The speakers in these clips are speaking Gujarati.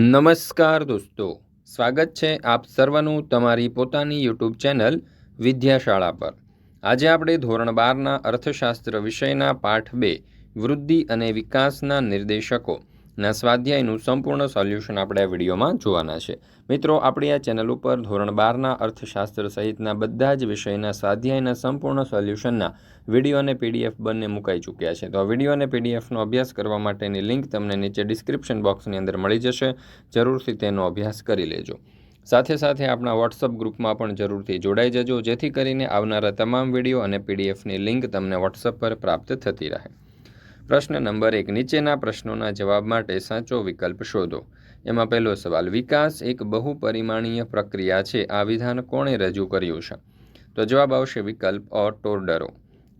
નમસ્કાર દોસ્તો, સ્વાગત છે આપ સર્વનું તમારી પોતાની યુટ્યુબ ચેનલ વિદ્યાશાળા પર. આજે આપણે ધોરણ બારના અર્થશાસ્ત્ર વિષયના પાઠ બે, વૃદ્ધિ અને વિકાસના નિર્દેશકો ના સ્વાધ્યાયનું સંપૂર્ણ સોલ્યુશન આપણે આ વિડીયોમાં જોવાના છે. મિત્રો, આપણી આ ચેનલ ઉપર ધોરણ બારના અર્થશાસ્ત્ર સહિતના બધા જ વિષયના સ્વાધ્યાયના સંપૂર્ણ સોલ્યુશનના વીડિયો અને પીડીએફ બંને મુકાઈ ચૂક્યા છે. તો વીડિયો અને પીડીએફનો અભ્યાસ કરવા માટેની લિંક તમને નીચે ડિસ્ક્રિપ્શન બોક્સની અંદર મળી જશે. જરૂરથી તેનો અભ્યાસ કરી લેજો. સાથે સાથે આપણા વોટ્સઅપ ગ્રુપમાં પણ જરૂરથી જોડાઈ જજો, જેથી કરીને આવનારા તમામ વીડિયો અને પીડીએફની લિંક તમને વોટ્સઅપ પર પ્રાપ્ત થતી રહે. પ્રશ્ન નંબર એક, નીચેના પ્રશ્નોના જવાબ માટે સાચો વિકલ્પ શોધો. એમાં પહેલો સવાલ, વિકાસ એક બહુપરિમાણીય પ્રક્રિયા છે. આ વિધાન કોણે રજૂ કર્યું છે? તો જવાબ આવશે વિકલ્પ ઓર ટોર્ડરો.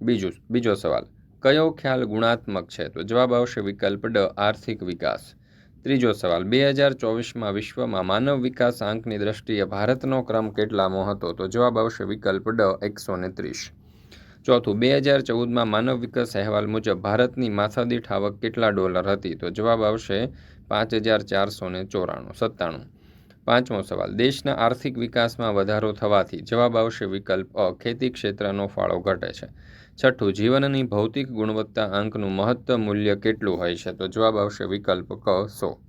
બીજું, બીજો સવાલ, કયો ખ્યાલ ગુણાત્મક છે? તો જવાબ આવશે વિકલ્પ ડ, આર્થિક વિકાસ. ત્રીજો સવાલ, બે હજાર ચોવીસમાં વિશ્વમાં માનવ વિકાસ આંકની દ્રષ્ટિએ ભારતનો ક્રમ કેટલામો હતો? તો જવાબ આવશે વિકલ્પ ડ, એકસો ત્રીસ. ચોથું, બે હજાર ચૌદમાં માનવ વિકાસ અહેવાલ મુજબ ભારતની માથાદીઠ આવક કેટલા ડોલર હતી? તો જવાબ આવશે પાંચ હજાર ચારસો ને ચોરાણું, સત્તાણું. પાંચમો સવાલ, દેશના આર્થિક વિકાસમાં વધારો થવાથી જવાબ આવશે વિકલ્પ અ, ખેતી ક્ષેત્રનો ફાળો ઘટે છે. છઠ્ઠું, જીવનની ભૌતિક ગુણવત્તા આંકનું મહત્તમ મૂલ્ય કેટલું હોય છે? તો જવાબ આવશે વિકલ્પ ક, સો.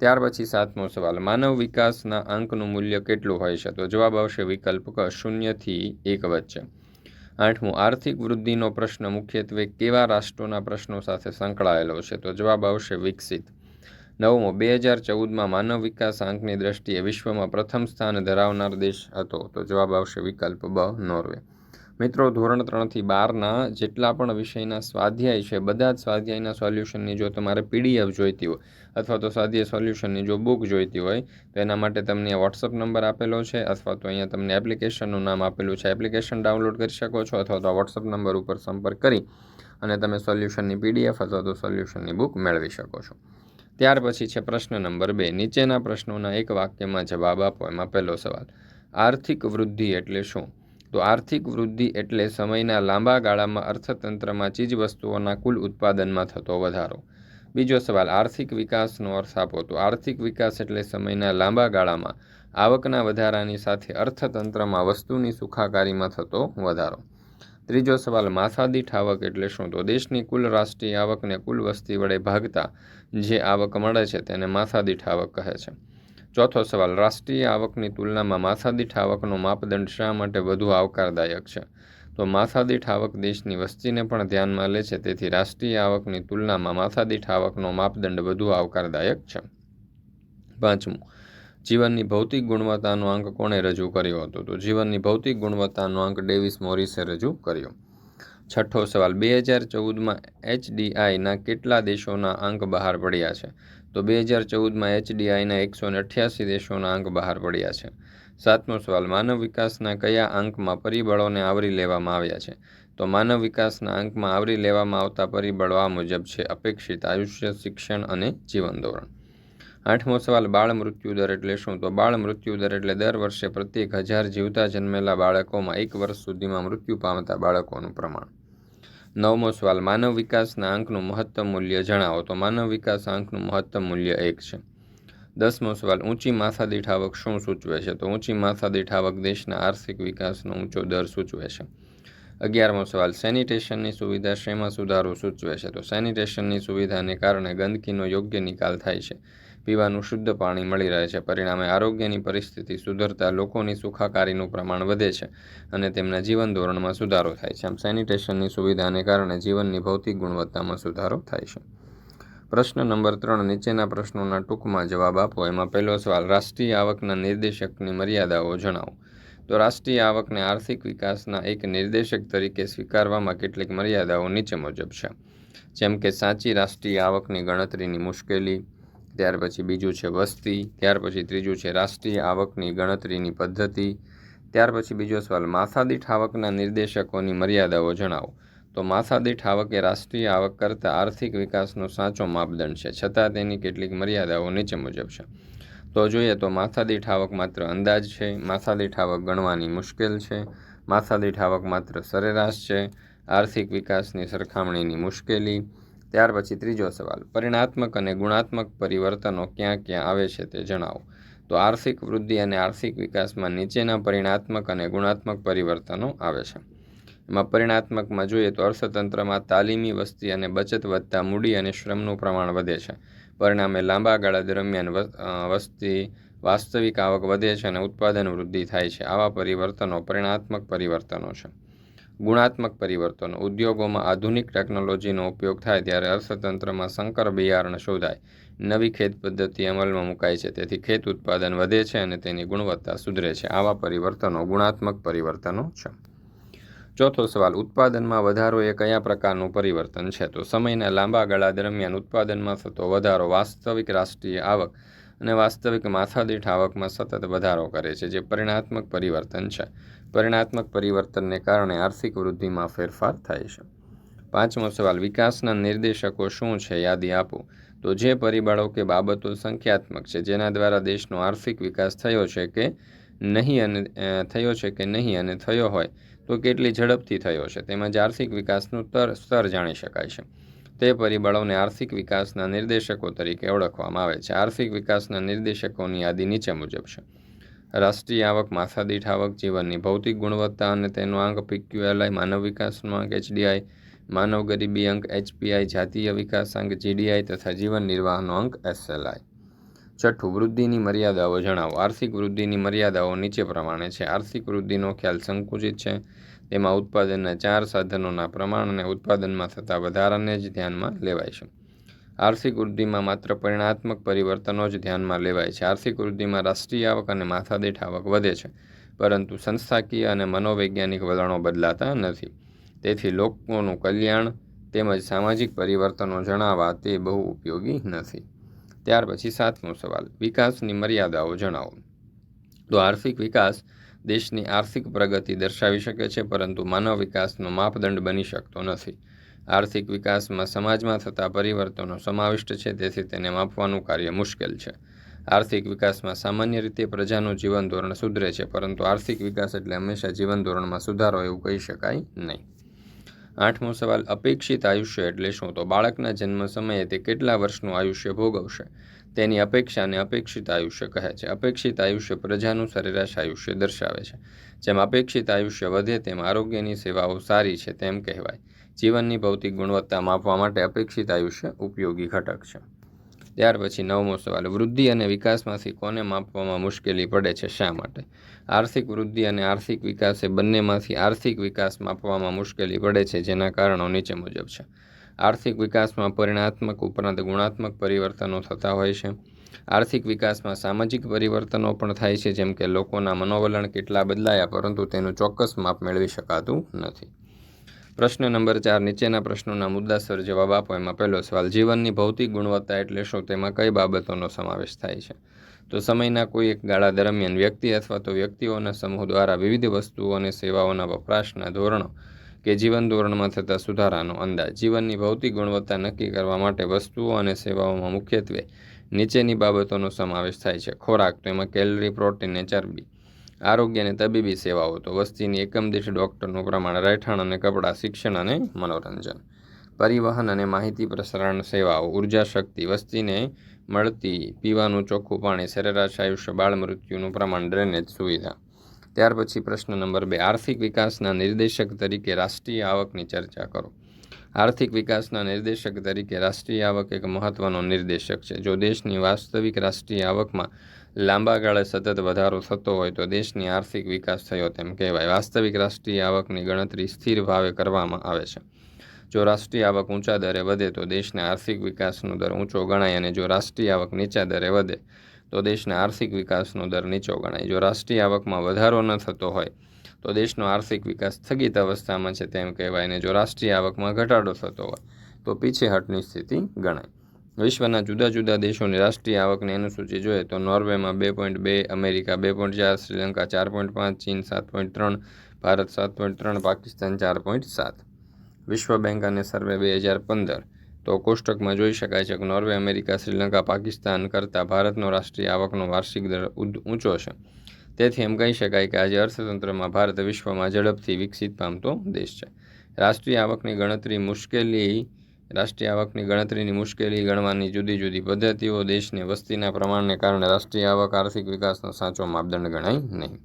ત્યાર પછી સાતમો સવાલ, માનવ વિકાસના આંકનું મૂલ્ય કેટલું હોય છે? તો જવાબ આવશે વિકલ્પ ક શૂન્યથી એક વચ્ચે. આઠમું, આર્થિક વૃદ્ધિનો પ્રશ્ન મુખ્યત્વે કેવા રાષ્ટ્રોના પ્રશ્નો સાથે સંકળાયેલો છે? તો જવાબ આવશે વિકસિત. નવમો, બે હજાર ચૌદમાં માનવ વિકાસ આંકની દ્રષ્ટિએ વિશ્વમાં પ્રથમ સ્થાન ધરાવનાર દેશ હતો. તો જવાબ આવશે વિકલ્પ બ, નોર્વે. મિત્રો, ધોરણ ત્રણથી બારના જેટલા પણ વિષયના સ્વાધ્યાય છે, બધા જ સ્વાધ્યાયના સોલ્યુશનની જો તમારે પીડીએફ જોઈતી હોય અથવા તો સ્વાધ્યાય સોલ્યુશનની જો બુક જોઈતી હોય, તો એના માટે તમને વોટ્સઅપ નંબર આપેલો છે અથવા તો અહીંયા તમને એપ્લિકેશનનું નામ આપેલું છે. એપ્લિકેશન ડાઉનલોડ કરી શકો છો અથવા તો વોટ્સઅપ નંબર ઉપર સંપર્ક કરી અને તમે સોલ્યુશનની પીડીએફ અથવા તો સોલ્યુશનની બુક મેળવી શકો છો. ત્યાર પછી છે પ્રશ્ન નંબર બે. નીચેના પ્રશ્નોના એક વાક્યમાં જવાબ આપો, એમાં પહેલો સવાલ. આર્થિક વૃદ્ધિ એટલે શું? તો આર્થિક વૃદ્ધિ એટલે સમયના લાંબા ગાળામાં અર્થતંત્રમાં ચીજવસ્તુઓના કુલ ઉત્પાદનમાં થતો વધારો. બીજો સવાલ, આર્થિક વિકાસનો અર્થ આપો તો આર્થિક વિકાસ એટલે સમયના લાંબા ગાળામાં આવકના વધારાની સાથે અર્થતંત્રમાં વસ્તુની સુખાકારીમાં થતો વધારો. ત્રીજો સવાલ, માથાદીઠ આવક એટલે શું? તો દેશની કુલ રાષ્ટ્રીય આવકને કુલ વસ્તી વડે ભાગતા જે આવક મળે છે તેને માથાદીઠ આવક કહે છે. ચોથો સવાલ, રાષ્ટ્રીય આવકની તુલનામાં માથાદીઠ આવકનો માપદંડ શા માટે વધુ આવકારદાયક છે? તો માથાદીઠ આવક દેશની વસ્તીને પણ ધ્યાનમાં લે છે, તેથી રાષ્ટ્રીય આવકની તુલનામાં માથાદીઠ આવકનો માપદંડ વધુ આવકારદાયક છે. પાંચમું, જીવનની ભૌતિક ગુણવત્તાનો અંક કોણે રજૂ કર્યો હતો? તો જીવનની ભૌતિક ગુણવત્તાનો અંક ડેવિસ મોરિસે રજૂ કર્યો. છઠ્ઠો સવાલ, બે હજાર ચૌદમાં એચડીઆઈના કેટલા દેશોના અંક બહાર પડ્યા છે? તો બે હજાર ચૌદમાં એચડીઆઈના એકસો ને અઠ્યાસી દેશોના અંક બહાર પડ્યા છે. સાતમો સવાલ, માનવ વિકાસના કયા અંકમાં પરિબળોને આવરી લેવામાં આવ્યા છે? તો માનવ વિકાસના અંકમાં આવરી લેવામાં આવતા પરિબળો આ મુજબ છે, અપેક્ષિત આયુષ્ય, શિક્ષણ અને જીવન ધોરણ. આઠમો સવાલ, બાળ મૃત્યુ દર એટલે શું? તો બાળ મૃત્યુ દર એટલે દર વર્ષે પ્રત્યેક હજાર જીવતા જન્મેલા બાળકોમાં એક વર્ષ સુધીમાં મૃત્યુ પામતા બાળકોનું પ્રમાણ. નવમો સવાલ, માનવ વિકાસના આંકનું મહત્તમ મૂલ્ય જણાવો. તો માનવ વિકાસ આંકનું મહત્તમ મૂલ્ય એક છે. દસમો સવાલ, ઊંચી માથાદીઠ આવક શું સૂચવે છે? તો ઊંચી માથાદીઠ આવક દેશના આર્થિક વિકાસનો ઊંચો દર સૂચવે છે. અગિયારમો સવાલ, સેનિટેશનની સુવિધા શેમાં સુધારો સૂચવે છે? તો સેનિટેશનની સુવિધાને કારણે ગંદકીનો યોગ્ય નિકાલ થાય છે. પીવાનું શુદ્ધ પાણી મળી રહે છે. પરિણામે આરોગ્યની પરિસ્થિતિ સુધરતા લોકોની સુખાકારીનું પ્રમાણ વધે છે અને તેમના જીવન ધોરણમાં સુધારો થાય છે. આમ સેનિટેશનની સુવિધાને કારણે જીવનની ભૌતિક ગુણવત્તામાં સુધારો થાય છે. પ્રશ્ન નંબર ત્રણ, નીચેના પ્રશ્નોના ટૂંકમાં જવાબ આપો. એમાં પહેલો સવાલ, રાષ્ટ્રીય આવકના નિર્દેશકની મર્યાદાઓ જણાવો. તો રાષ્ટ્રીય આવકને આર્થિક વિકાસના એક નિર્દેશક તરીકે સ્વીકારવામાં કેટલીક મર્યાદાઓ નીચે મુજબ છે. જેમ કે સાચી રાષ્ટ્રીય આવકની ગણતરીની મુશ્કેલી ત્યાર પછી બીજું છે વસ્તી, ત્યાર પછી ત્રીજું છે રાષ્ટ્રીય આવકની ગણતરીની પદ્ધતિ, ત્યાર પછી બીજો સવાલ માથાદીઠ આવકના નિર્દેશકોની મર્યાદાઓ જણાવો. તો માથાદીઠ આવક એ રાષ્ટ્રીય આવક કરતાં આર્થિક વિકાસનો સાચો માપદંડ છે, છતાં તેની કેટલીક મર્યાદાઓ નીચે મુજબ છે. તો જોઈએ તો માથાદીઠ આવક માત્ર અંદાજ છે માથાદીઠ આવક ગણવાની મુશ્કેલ છે માથાદીઠ આવક માત્ર સરેરાશ છે, આર્થિક વિકાસની સરખામણીની મુશ્કેલી ત્યાર પછી ત્રીજો સવાલ, પરિણાત્મક અને ગુણાત્મક પરિવર્તનો ક્યાં ક્યાં આવે છે તે જણાવો. તો આર્થિક વૃદ્ધિ અને આર્થિક વિકાસમાં નીચેના પરિણાત્મક અને ગુણાત્મક પરિવર્તનો આવે છે. એમાં પરિણાત્મકમાં જોઈએ તો અર્થતંત્રમાં તાલીમી વસ્તી અને બચત વધતા મૂડી અને શ્રમનું પ્રમાણ વધે છે. પરિણામે લાંબા ગાળા દરમિયાન વસ્તી, વાસ્તવિક આવક વધે છે અને ઉત્પાદન વૃદ્ધિ થાય છે. આવા પરિવર્તનો પરિણાત્મક પરિવર્તનો છે. ગુણાત્મક પરિવર્તનો. ઉદ્યોગોમાં આધુનિક ટેકનોલોજીનો ઉપયોગ થાય ત્યારે અર્થતંત્રમાં સંકર બિયારણ શોધાય. નવી ખેત પદ્ધતિ અમલમાં મુકાય છે, તેથી ખેત ઉત્પાદન વધે છે અને તેની ગુણવત્તા સુધરે છે. આવા પરિવર્તનો ગુણાત્મક પરિવર્તનો છે. ચોથો સવાલ, ઉત્પાદનમાં વધારો એ કયા પ્રકારનું પરિવર્તન છે? તો સમયના લાંબા ગાળા દરમિયાન ઉત્પાદનમાં થતો વધારો વાસ્તવિક રાષ્ટ્રીય આવક અને વાસ્તવિક માથાદીઠ આવકમાં સતત વધારો કરે છે, જે પરિણાત્મક પરિવર્તન છે. પરિણાત્મક પરિવર્તનને કારણે આર્થિક વૃદ્ધિમાં ફેરફાર થાય છે. પાંચમો સવાલ, વિકાસના નિર્દેશકો શું છે, યાદી આપો. તો જે પરિબળો કે બાબતો સંખ્યાત્મક છે, જેના દ્વારા દેશનો આર્થિક વિકાસ થયો છે કે નહીં અને થયો છે કે નહીં અને થયો હોય, તો કેટલી ઝડપથી થયો છે, તેમજ આર્થિક વિકાસનું તર, સ્તર જાણી શકાય છે. તે પરિબળોને આર્થિક વિકાસના નિર્દેશકો તરીકે ઓળખવામાં આવે છે. આર્થિક વિકાસના નિર્દેશકોની યાદી નીચે મુજબ છે. રાષ્ટ્રીય આવક, માથાદીઠ આવક, જીવનની ભૌતિક ગુણવત્તા અને તેનો આંક પીક્યુએલઆઈ માનવ વિકાસનો આંક એચડીઆઈ માનવ ગરીબી અંક એચપીઆઈ જાતીય વિકાસ અંક જીડીઆઈ તથા જીવન નિર્વાહનો અંક એસએલઆઈ છઠ્ઠું, વૃદ્ધિની મર્યાદાઓ જણાવો. આર્થિક વૃદ્ધિની મર્યાદાઓ નીચે પ્રમાણે છે. આર્થિક વૃદ્ધિનો ખ્યાલ સંકુચિત છે. તેમાં ઉત્પાદનના ચાર સાધનોના પ્રમાણ અને ઉત્પાદનમાં થતા વધારાને જ ધ્યાનમાં લેવાય છે. આર્થિક વૃદ્ધિમાં માત્ર પરિણાત્મક પરિવર્તનો જ ધ્યાનમાં લેવાય છે. આર્થિક વૃદ્ધિમાં રાષ્ટ્રીય આવક અને માથાદીઠ આવક વધે છે, પરંતુ સંસ્થાકીય અને મનોવૈજ્ઞાનિક વલણો બદલાતા નથી. તેથી લોકોનું કલ્યાણ તેમજ સામાજિક પરિવર્તનો જણાવવા તે બહુ ઉપયોગી નથી. ત્યાર પછી સાતમો સવાલ, વિકાસની મર્યાદાઓ જણાવો. તો આર્થિક વિકાસ દેશની આર્થિક પ્રગતિ દર્શાવી શકે છે, પરંતુ માનવ વિકાસનો માપદંડ બની શકતો નથી. આર્થિક વિકાસમાં સમાજમાં થતા પરિવર્તનો સમાવિષ્ટ છે, તેથી તેને માપવાનું કાર્ય મુશ્કેલ છે. આર્થિક વિકાસમાં સામાન્ય રીતે પ્રજાનું જીવન ધોરણ સુધરે છે, પરંતુ આર્થિક વિકાસ એટલે હંમેશા જીવન ધોરણમાં સુધારો એવું કહી શકાય નહીં. આઠમો સવાલ, અપેક્ષિત આયુષ્ય એટલે શું? તો બાળકના જન્મ સમયે તે કેટલા વર્ષનું આયુષ્ય ભોગવશે? તેની અપેક્ષાને અપેક્ષિત આયુષ્ય કહે છે. અપેક્ષિત આયુષ્ય પ્રજાનું સરેરાશ આયુષ્ય દર્શાવે છે. જેમ અપેક્ષિત આયુષ્ય વધે, તેમ આરોગ્યની સેવાઓ સારી છે, તેમ કહેવાય. જીવનની ભૌતિક ગુણવત્તા માપવા માટે અપેક્ષિત આયુષ્ય ઉપયોગી ઘટક છે. ત્યાર પછી નવમો સવાલ, વૃદ્ધિ અને વિકાસમાંથી કોને માપવામાં મુશ્કેલી પડે છે, શા માટે? આર્થિક વૃદ્ધિ અને આર્થિક વિકાસ એ બંનેમાંથી આર્થિક વિકાસ માપવામાં મુશ્કેલી પડે છે, જેના કારણો નીચે મુજબ છે. આર્થિક વિકાસમાં પરિણાત્મક ઉપરાંત ગુણાત્મક પરિવર્તનો થતા હોય છે. આર્થિક વિકાસમાં સામાજિક પરિવર્તનો પણ થાય છે, જેમ કે લોકોના મનોવલણ કેટલા બદલાયા, પરંતુ તેનું ચોક્કસ માપ મેળવી શકાતું નથી. પ્રશ્ન નંબર ચાર, નીચેના પ્રશ્નોના મુદ્દાસર જવાબ આપો. એમાં પહેલો સવાલ, જીવનની ભૌતિક ગુણવત્તા એટલે શું? તેમાં કઈ બાબતોનો સમાવેશ થાય છે? તો સમયના કોઈ એક ગાળા દરમિયાન વ્યક્તિ અથવા તો વ્યક્તિઓના સમૂહ દ્વારા વિવિધ વસ્તુઓ અને સેવાઓના વપરાશના ધોરણો કે જીવન ધોરણમાં થતા સુધારાનો અંદાજ. જીવનની ભૌતિક ગુણવત્તા નક્કી કરવા માટે વસ્તુઓ અને સેવાઓમાં મુખ્યત્વે નીચેની બાબતોનો સમાવેશ થાય છે. ખોરાક તો એમાં કેલરી, પ્રોટીન અને ચરબી આરોગ્ય અને તબીબી સેવાઓ તો વસ્તીની એકમ દીઠ ડૉક્ટરનું પ્રમાણ, રહેઠાણ અને કપડાં, શિક્ષણ અને મનોરંજન. પરિવહન અને માહિતી પ્રસારણ સેવાઓ, ઊર્જા શક્તિ, વસ્તીને મળતી પીવાનું ચોખ્ખું પાણી, સરેરાશ આયુષ્ય બાળ મૃત્યુનું પ્રમાણ, ડ્રેનેજ સુવિધા. ત્યાર પછી પ્રશ્ન નંબર બે, આર્થિક વિકાસના નિર્દેશક તરીકે રાષ્ટ્રીય આવકની ચર્ચા કરો. આર્થિક વિકાસના નિર્દેશક તરીકે રાષ્ટ્રીય આવક એક મહત્વનો નિર્દેશક છે. જો દેશની વાસ્તવિક રાષ્ટ્રીય આવકમાં લાંબા ગાળે સતત વધારો થતો હોય તો દેશની આર્થિક વિકાસ થયો તેમ કહેવાય. વાસ્તવિક રાષ્ટ્રીય આવકની ગણતરી સ્થિર ભાવે કરવામાં આવે છે. જો રાષ્ટ્રીય આવક ઊંચા દરે વધે તો દેશના આર્થિક વિકાસનો દર ઊંચો ગણાય અને જો રાષ્ટ્રીય આવક નીચા દરે વધે તો દેશના આર્થિક વિકાસનો દર નીચો ગણાય. જો રાષ્ટ્રીય આવકમાં વધારો ન થતો હોય, તો દેશનો આર્થિક વિકાસ સ્થગિત અવસ્થામાં છે તેમ કહેવાય અને જો રાષ્ટ્રીય આવકમાં ઘટાડો થતો હોય, તો પીછેહટની સ્થિતિ ગણાય. વિશ્વના જુદા જુદા દેશોની રાષ્ટ્રીય આવકની અનુસૂચિ જોઈએ તો નોર્વેમાં બે પોઈન્ટ બે, અમેરિકા બે પોઈન્ટ ચાર, શ્રીલંકા ચાર પોઈન્ટ પાંચ, ચીન સાત પોઈન્ટ ત્રણ, ભારત સાત પોઈન્ટ ત્રણ, પાકિસ્તાન ચાર પોઈન્ટ સાત. વિશ્વ બેંક અને સર્વે બે હજાર પંદર તો કોષ્ટકમાં જોઈ શકાય છે કે નોર્વે, અમેરિકા, શ્રીલંકા, પાકિસ્તાન કરતાં ભારતનો રાષ્ટ્રીય આવકનો વાર્ષિક દર ઊંચો છે. તેથી એમ કહી શકાય કે આજે અર્થતંત્રમાં ભારત વિશ્વમાં ઝડપથી વિકસિત પામતો દેશ છે. રાષ્ટ્રીય આવકની ગણતરી મુશ્કેલી, રાષ્ટ્રીય આવકની ગણતરીની મુશ્કેલી ગણવાની જુદી જુદી પદ્ધતિઓ દેશની વસ્તીના પ્રમાણને કારણે રાષ્ટ્રીય આવક આર્થિક વિકાસનો સાચો માપદંડ ગણાય નહીં.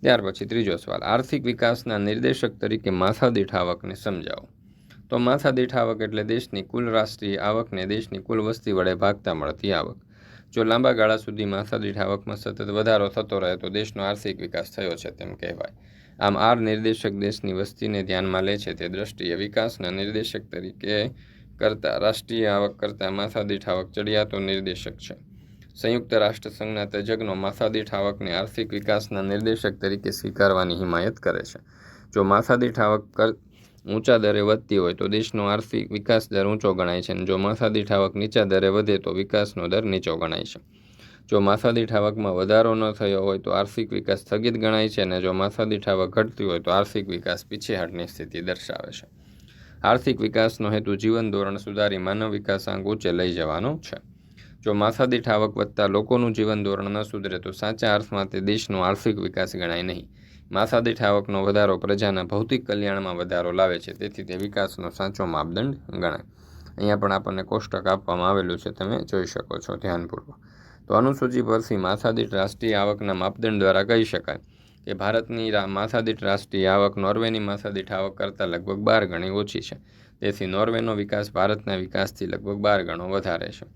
ત્યાર પછી ત્રીજો સવાલ, આર્થિક વિકાસના નિર્દેશક તરીકે માથાદીઠ આવકને સમજાવો. તો માથાદીઠ આવક એટલે દેશની કુલ રાષ્ટ્રીય આવકને દેશની કુલ વસ્તી વડે ભાગતા મળતી આવક. જો લાંબા ગાળા સુધી માથાદીઠ આવકમાં સતત વધારો થતો રહે તો દેશનો આર્થિક વિકાસ થયો છે તેમ કહેવાય. આમ આર નિર્દેશક દેશની વસ્તીને ધ્યાનમાં લે છે તે દ્રષ્ટિએ વિકાસના નિર્દેશક તરીકે કરતાં રાષ્ટ્રીય આવક કરતાં માથાદીઠ આવક ચડિયાતો નિર્દેશક છે. સંયુક્ત રાષ્ટ્રસંઘના તજજ્ઞો માથાદીઠ આવકને આર્થિક વિકાસના નિર્દેશક તરીકે સ્વીકારવાની હિમાયત કરે છે. જો માથાદીઠ આવક કર ઊંચા દરે વધતી હોય તો દેશનો આર્થિક વિકાસ દર ઊંચો ગણાય છે અને જો માથાદીઠ આવક નીચા દરે વધે તો વિકાસનો દર નીચો ગણાય છે. જો માથાદીઠ આવકમાં વધારો ન થયો હોય તો આર્થિક વિકાસ સ્થગિત ગણાય છે અને જો માથાદીઠ આવક ઘટતી હોય તો આર્થિક વિકાસ પીછેહટની સ્થિતિ દર્શાવે છે. આર્થિક વિકાસનો હેતુ જીવન ધોરણ સુધારી માનવ વિકાસાંક ઊંચે લઈ જવાનો છે. જો માથાદીઠ આવક વધતા લોકોનું જીવન ધોરણ ન સુધરે તો સાચા અર્થમાં તે દેશનો આર્થિક વિકાસ ગણાય નહીં. માથાદીઠ આવકનો વધારો પ્રજાના ભૌતિક કલ્યાણમાં વધારો લાવે છે, તેથી તે વિકાસનો સાચો માપદંડ ગણાય. અહીંયા પણ આપણને કોષ્ટક આપવામાં આવેલું છે, તમે જોઈ શકો છો ધ્યાનપૂર્વક. તો અનુસૂચિ પરથી માથાદીઠ રાષ્ટ્રીય આવકના માપદંડ દ્વારા કહી શકાય કે ભારતની માથાદીઠ રાષ્ટ્રીય આવક નોર્વેની માથાદીઠ આવક કરતાં લગભગ બાર ગણી ઓછી છે. તેથી નોર્વેનો વિકાસ ભારતના વિકાસથી લગભગ બાર ગણો વધારે છે.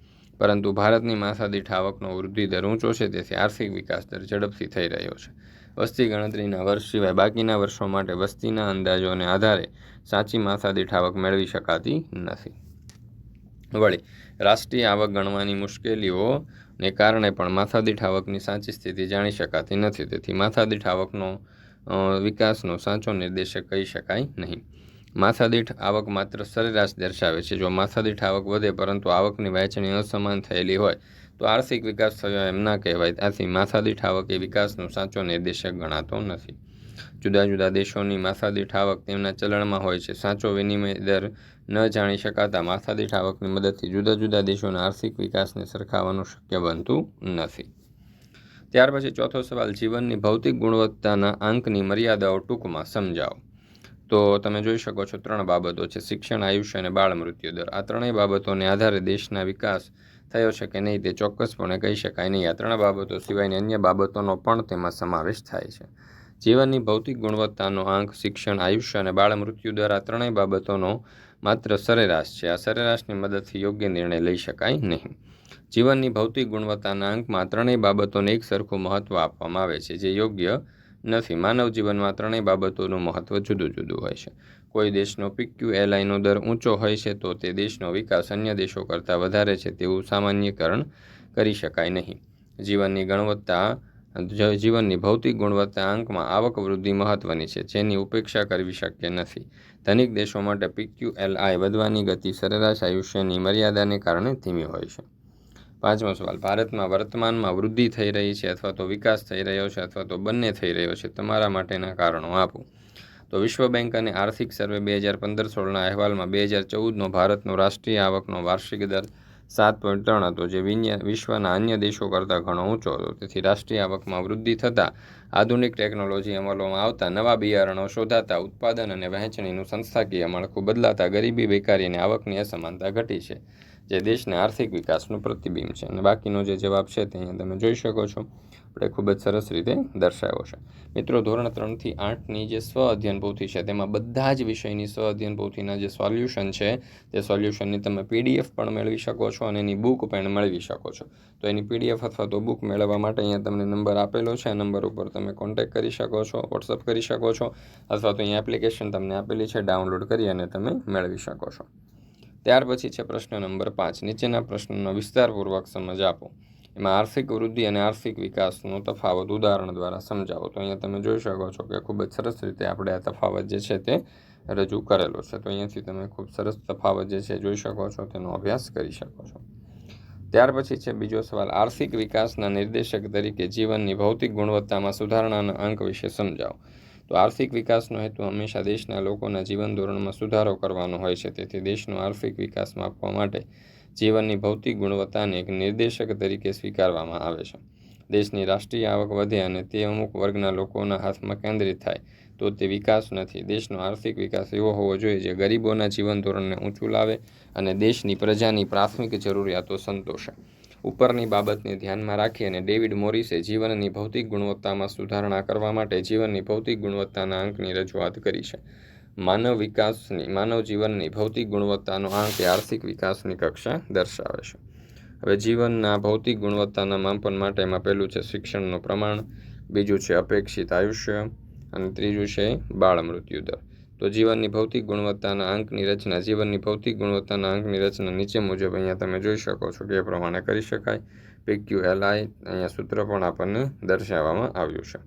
પરંતુ ભારતની માથાદીઠ આવકનો વૃદ્ધિ દર ઊંચો છે, તેથી આર્થિક વિકાસ દર ઝડપથી થઈ રહ્યો છે. વસ્તી ગણતરીના વર્ષ સિવાય બાકીના વર્ષો માટે વસ્તીના અંદાજોને આધારે સાચી માથાદીઠ આવક મેળવી શકાતી નથી. વળી, રાષ્ટ્રીય આવક ગણવાની મુશ્કેલીઓને કારણે પણ માથાદીઠ આવકની સાચી સ્થિતિ જાણી શકાતી નથી. તેથી માથાદીઠ આવકનો વિકાસનો સાચો નિર્દેશક કહી શકાય નહીં. માથાદીઠ આવક માત્ર સરેરાશ દર્શાવે છે. જો માથાદીઠ આવક વધે પરંતુ આવકની વહેંચણી અસમાન થયેલી હોય તો આર્થિક વિકાસ થયો એમ ના કહેવાય. આથી માથાદીઠ આવક એ વિકાસનો સાચો નિર્દેશક ગણાતો નથી. જુદા જુદા દેશોની માથાદીઠ આવક તેમના ચલણમાં હોય છે. સાચો વિનિમય દર ન જાણી શકાતા માથાદીઠ આવકની મદદથી જુદા જુદા દેશોના આર્થિક વિકાસને સરખાવવાનું શક્ય બનતું નથી. ત્યાર પછી ચોથો સવાલ, જીવનની ભૌતિક ગુણવત્તાના આંકની મર્યાદાઓ ટૂંકમાં સમજાવો. તો તમે જોઈ શકો છો ત્રણ બાબતો છે. શિક્ષણ, આયુષ્ય અને બાળ મૃત્યુ દર આ ત્રણેય બાબતોને આધારે દેશના વિકાસ થયો છે કે નહીં તે ચોક્કસપણે કહી શકાય. નહીં આ ત્રણ બાબતો સિવાયની અન્ય બાબતોનો પણ તેમાં સમાવેશ થાય છે. જીવનની ભૌતિક ગુણવત્તાનો આંક, શિક્ષણ, આયુષ્ય અને બાળ મૃત્યુ આ ત્રણેય બાબતોનો માત્ર સરેરાશ છે. આ સરેરાશની મદદથી યોગ્ય નિર્ણય લઈ શકાય નહીં. જીવનની ભૌતિક ગુણવત્તાના અંકમાં ત્રણેય બાબતોને એક સરખું મહત્ત્વ આપવામાં આવે છે, જે યોગ્ય નથી. માનવ જીવનમાં ત્રણેય બાબતોનું મહત્ત્વ જુદું જુદું હોય છે. કોઈ દેશનો પીક્યુ એલઆઈનો દર ઊંચો હોય છે, તો તે દેશનો વિકાસ અન્ય દેશો કરતાં વધારે છે તેવું સામાન્યકરણ કરી શકાય નહીં. જીવનની ગુણવત્તા જીવનની ભૌતિક ગુણવત્તા અંકમાં આવક વૃદ્ધિ મહત્વની છે, જેની ઉપેક્ષા કરવી શક્ય નથી. ધનિક દેશો માટે પીક્યુ એલઆઈ વધવાની ગતિ સરેરાશ આયુષ્યની મર્યાદાને કારણે ધીમી હોય છે. પાંચમો સવાલ, ભારતમાં વર્તમાનમાં વૃદ્ધિ થઈ રહી છે અથવા તો વિકાસ થઈ રહ્યો છે અથવા તો બંને થઈ રહ્યો છે, તમારા માટેના કારણો આપો. તો વિશ્વ બેંક અને આર્થિક સર્વે બે હજાર પંદર સોળના અહેવાલમાં બે હજાર ચૌદનો ભારતનો રાષ્ટ્રીય આવકનો વાર્ષિક દર સાત પોઈન્ટ ત્રણ હતો, જે વિશ્વના અન્ય દેશો કરતાં ઘણો ઊંચો હતો. તેથી રાષ્ટ્રીય આવકમાં વૃદ્ધિ થતાં આધુનિક ટેકનોલોજી અમલોમાં આવતા નવા બિયારણો શોધાતા ઉત્પાદન અને વહેંચણીનું સંસ્થાકીય માળખું બદલાતા ગરીબી બેકારી આવકની અસમાનતા ઘટી છે, જે દેશના આર્થિક વિકાસનું પ્રતિબિંબ છે. અને બાકીનો જે જવાબ છે તે અહીંયા તમે જોઈ શકો છો. આપણે ખૂબ જ સરસ રીતે દર્શાવ્યો છે. મિત્રો, ધોરણ ત્રણથી આઠની જે સ્વ અધ્યયન પોથી છે, તેમાં બધા જ વિષયની સ્વ અધ્યયન પોથીના જે સોલ્યુશન છે, તે સોલ્યુશનની તમે પીડીએફ પણ મેળવી શકો છો અને એની બુક પણ મેળવી શકો છો. તો એની પીડીએફ અથવા તો બુક મેળવવા માટે અહીંયા તમને નંબર આપેલો છે. આ નંબર ઉપર તમે કોન્ટેક્ટ કરી શકો છો, વોટ્સઅપ કરી શકો છો, અથવા તો અહીંયા એપ્લિકેશન તમને આપેલી છે, ડાઉનલોડ કરી અને તમે મેળવી શકો છો. ત્યાર પછી છે પ્રશ્ન નંબર પાંચ. નીચેના પ્રશ્નનો વિસ્તારપૂર્વક સમજ આપો. એમાં આર્થિક વૃદ્ધિ અને આર્થિક વિકાસનો તફાવત ઉદાહરણ દ્વારા સમજાવો. તો અહીંયા તમે જોઈ શકો છો કે ખૂબ જ સરસ રીતે આપણે આ તફાવત જે છે તે રજૂ કરેલો છે. તો અહીંયાથી તમે ખૂબ સરસ તફાવત જે છે જોઈ શકો છો, તેનો અભ્યાસ કરી શકો છો. ત્યાર પછી છે બીજો સવાલ. આર્થિક વિકાસના નિર્દેશક તરીકે જીવનની ભૌતિક ગુણવત્તામાં સુધારણાના અંક વિશે સમજાવો. તો આર્થિક વિકાસનો હેતુ હંમેશા દેશના લોકોના જીવન ધોરણમાં સુધારો કરવાનો હોય છે. તેથી દેશનો આર્થિક વિકાસ માપવા માટે જીવનની ભૌતિક ગુણવત્તાને એક નિર્દેશક તરીકે સ્વીકારવામાં આવે છે. દેશની રાષ્ટ્રીય આવક વધે અને તે અમુક વર્ગના લોકોના હાથમાં કેન્દ્રિત થાય, તો તો વિકાસ નથી. દેશનો આર્થિક વિકાસ એવો હોવો જોઈએ જે ગરીબોના જીવન ધોરણને ઊંચું લાવે અને દેશની પ્રજાની પ્રાથમિક જરૂરિયાતો સંતોષે. ઉપરની બાબતને ધ્યાનમાં રાખી અને ડેવિડ મોરિસે જીવનની ભૌતિક ગુણવત્તામાં સુધારણા કરવા માટે જીવનની ભૌતિક ગુણવત્તાના અંકની રજૂઆત કરી છે. માનવ વિકાસની, માનવ જીવનની ભૌતિક ગુણવત્તાનો આંક એ આર્થિક વિકાસની કક્ષા દર્શાવે છે. હવે જીવનના ભૌતિક ગુણવત્તાના માપન માટે એમાં પહેલું છે શિક્ષણનું પ્રમાણ, બીજું છે અપેક્ષિત આયુષ્ય, અને ત્રીજું છે બાળ મૃત્યુ દર તો જીવનની ભૌતિક ગુણવત્તાના અંકની રચના, જીવનની ભૌતિક ગુણવત્તાના અંકની રચના નીચે મુજબ અહીંયા તમે જોઈ શકો છો કે એ પ્રમાણે કરી શકાય. પીક્યુ એલઆઈ અહીંયા સૂત્ર પણ આપણને દર્શાવવામાં આવ્યું છે.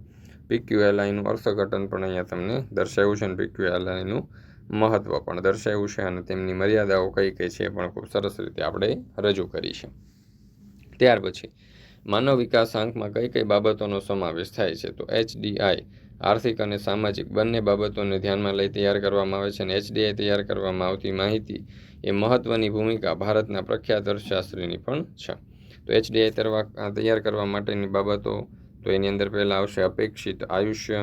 પીક્યુ એલઆઈનું અર્થઘટન પણ અહીંયા તમને દર્શાવ્યું છે અને પીક્યુ એલઆઈનું મહત્ત્વ પણ દર્શાવ્યું છે અને તેમની મર્યાદાઓ કઈ કઈ છે પણ ખૂબ સરસ રીતે આપણે રજૂ કરી છે. ત્યાર પછી, માનવ વિકાસ આંકમાં કઈ કઈ બાબતોનો સમાવેશ થાય છે? તો એચડીઆઈ, આર્થિક અને સામાજિક બંને બાબતોને ધ્યાનમાં લઈ તૈયાર કરવામાં આવે છે અને એચડીઆઈ તૈયાર કરવામાં આવતી માહિતી એ મહત્ત્વની ભૂમિકા ભારતના પ્રખ્યાત અર્થશાસ્ત્રીની પણ છે. તો એચડીઆઈ તૈયાર કરવા માટેની બાબતો તો એની અંદર પહેલાં આવશે અપેક્ષિત આયુષ્ય,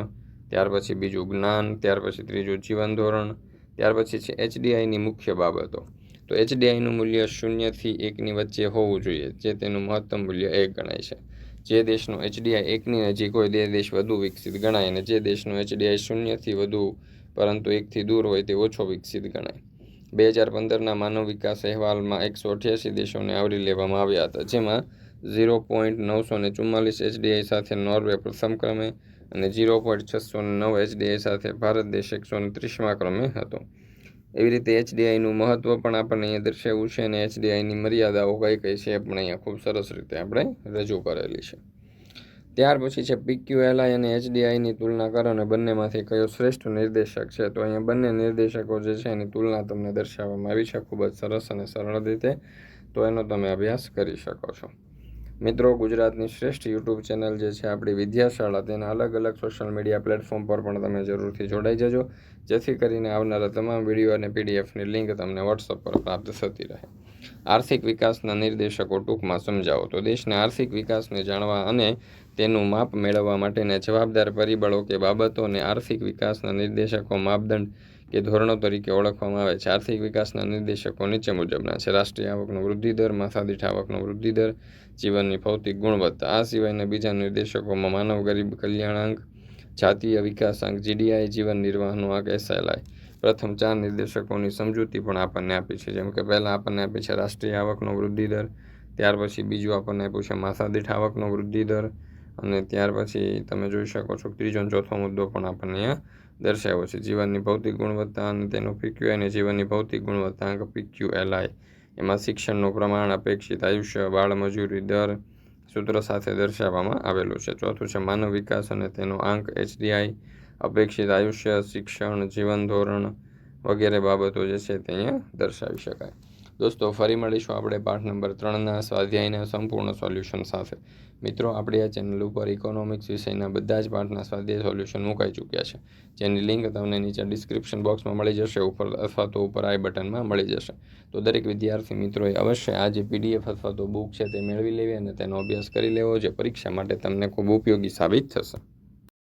ત્યાર પછી બીજું જ્ઞાન, ત્યાર પછી ત્રીજું જીવન ધોરણ, ત્યાર પછી છે એચડીઆઈની મુખ્ય બાબતો. તો એચડીઆઈનું મૂલ્ય શૂન્યથી એકની વચ્ચે હોવું જોઈએ, જે તેનું મહત્તમ મૂલ્ય એક ગણાય છે. જે દેશનું એચડીઆઈ એકની નજીક હોય તે દેશ વધુ વિકસિત ગણાય અને જે દેશનું એચડીઆઈ શૂન્યથી વધુ પરંતુ એકથી દૂર હોય તે ઓછો વિકસિત ગણાય. બે હજાર પંદરના માનવ વિકાસ અહેવાલમાં એકસો અઠ્યાસી દેશોને આવરી લેવામાં આવ્યા હતા, જેમાં ઝીરો પોઈન્ટ નવસો ને ચુમ્માલીસ એચડીઆઈ સાથે નોર્વે પ્રથમ ક્રમે અને ઝીરો પોઈન્ટ છસો નવ એચડીઆઈ સાથે ભારત દેશ એકસો ને ત્રીસમા ક્રમે હતો. એવી રીતે એચડીઆઈનું મહત્ત્વ પણ આપણને અહીંયા દર્શાવ્યું છે અને એચડીઆઈની મર્યાદાઓ કઈ કઈ છે પણ અહીંયા ખૂબ સરસ રીતે આપણે રજૂ કરેલી છે. ત્યાર પછી છે પીક્યુએલઆઈ અને એચડીઆઈની તુલના કરો અને બંનેમાંથી કયો શ્રેષ્ઠ નિર્દેશક છે? તો અહીંયા બંને નિર્દેશકો જે છે એની તુલના તમને દર્શાવવામાં આવી છે ખૂબ જ સરસ અને સરળ રીતે. તો એનો તમે અભ્યાસ કરી શકો છો. મિત્રો, ગુજરાતની શ્રેષ્ઠ યુટ્યુબ ચેનલ જે છે આપણી વિદ્યાશાળા, તેના અલગ અલગ સોશિયલ મીડિયા પ્લેટફોર્મ પર પણ તમે જરૂરથી જોડાઈ જજો. જેથી કરીને આવનારા તમામ વીડિયો અને પીડીએફની લિંક તમને વોટ્સઅપ પર પ્રાપ્ત થતી રહે. આર્થિક વિકાસના નિર્દેશકો ટૂંકમાં સમજાવો. તો દેશના આર્થિક વિકાસને જાણવા અને તેનું માપ મેળવવા માટેના જવાબદાર પરિબળો કે બાબતો અને આર્થિક વિકાસના નિર્દેશકો માપદંડ કે ધોરણો તરીકે ઓળખવામાં આવે છે. આર્થિક વિકાસના નિર્દેશકો નીચે મુજબના છે. રાષ્ટ્રીય આવકનો વૃદ્ધિ દર, માથાદીઠ આવકનો વૃદ્ધિ દર, જીવનની ભૌતિક ગુણવત્તા. આ સિવાયના બીજા નિર્દેશકોમાં માનવ ગરીબ કલ્યાણાંક, જાતીય વિકાસાંક, જીડીઆઈ, જીવન નિર્વાહનો આંક, એસએલઆઈ. પ્રથમ ચાર નિર્દેશકોની સમજૂતી પણ આપણને આપી છે. જેમ કે પહેલાં આપણને આપી છે રાષ્ટ્રીય આવકનો વૃદ્ધિ દર, ત્યાર પછી બીજું આપણને આપ્યું છે માથાદીઠ આવકનો વૃદ્ધિ દર, અને ત્યાર પછી તમે જોઈ શકો છો ત્રીજો ચોથો મુદ્દો પણ આપણને અહીંયા દર્શાવ્યો છે. જીવનની ભૌતિક ગુણવત્તા અને તેનો પીક્યુ અને જીવનની ભૌતિક ગુણવત્તા અંક પીક્યુ એલઆઈ એમાં શિક્ષણનું પ્રમાણ અપેક્ષિત આયુષ્ય બાળમજૂરી દર સૂત્ર સાથે દર્શાવવામાં આવેલું છે. ચોથું છે માનવ વિકાસ અને તેનો આંક એચડીઆઈ અપેક્ષિત આયુષ્ય, શિક્ષણ, જીવન ધોરણ વગેરે બાબતો જે છે તે અહીંયા દર્શાવી શકાય. દોસ્તો, ફરી મળીશું આપણે પાઠ નંબર ત્રણના સ્વાધ્યાયના સંપૂર્ણ સોલ્યુશન સાથે. મિત્રો, આપણી આ ચેનલ ઉપર ઇકોનોમિક્સ વિષયના બધા જ પાઠના સ્વાધ્યાય સોલ્યુશન મુકાઈ ચૂક્યા છે. જેની લિંક તમને નીચે ડિસ્ક્રિપ્શન બોક્સમાં મળી જશે, ઉપર અથવા તો ઉપર આઈ બટનમાં મળી જશે. તો દરેક વિદ્યાર્થી મિત્રોએ અવશ્ય આ જે પીડીએફ અથવા તો બુક છે તે મેળવી લેવી અને તેનો અભ્યાસ કરી લેવો, જે પરીક્ષા માટે તમને ખૂબ ઉપયોગી સાબિત થશે.